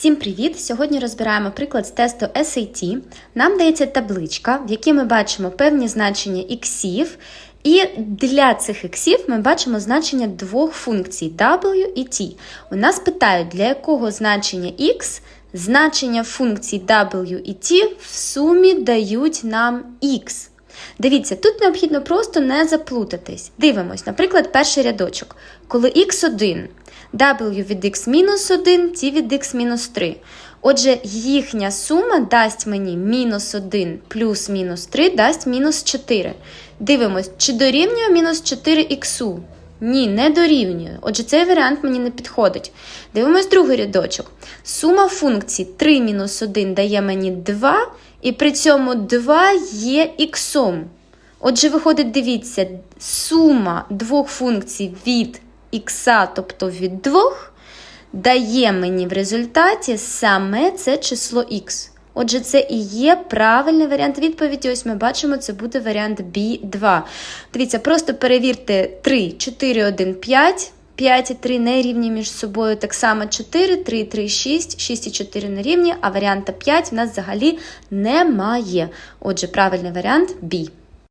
Всім привіт! Сьогодні розбираємо приклад з тесту SAT. Нам дається табличка, в якій ми бачимо певні значення іксів, і для цих іксів ми бачимо значення двох функцій W і T. У нас питають, для якого значення x значення функцій W і T в сумі дають нам x. Дивіться, тут необхідно просто не заплутатись. Дивимось, наприклад, перший рядочок. Коли x1, w від x-1, t від x мінус 3. Отже, їхня сума дасть мені мінус 1 плюс мінус 3 дасть мінус 4. Дивимось, чи дорівнює мінус 4 х? Ні, не дорівнює. Отже, цей варіант мені не підходить. Дивимось другий рядочок. Сума функцій 3 мінус 1 дає мені 2, і при цьому 2 є іксом. Отже, виходить, дивіться, сума двох функцій від х, тобто від 2, дає мені в результаті саме це число х. Отже, це і є правильний варіант відповіді. Ось ми бачимо, це буде варіант B2. Дивіться, просто перевірте 3, 4, 1, 5. 5 і 3 не рівні між собою. Так само 4, 3, 3, 6, 6 і 4 не рівні, а варіанта 5 в нас взагалі немає. Отже, правильний варіант B.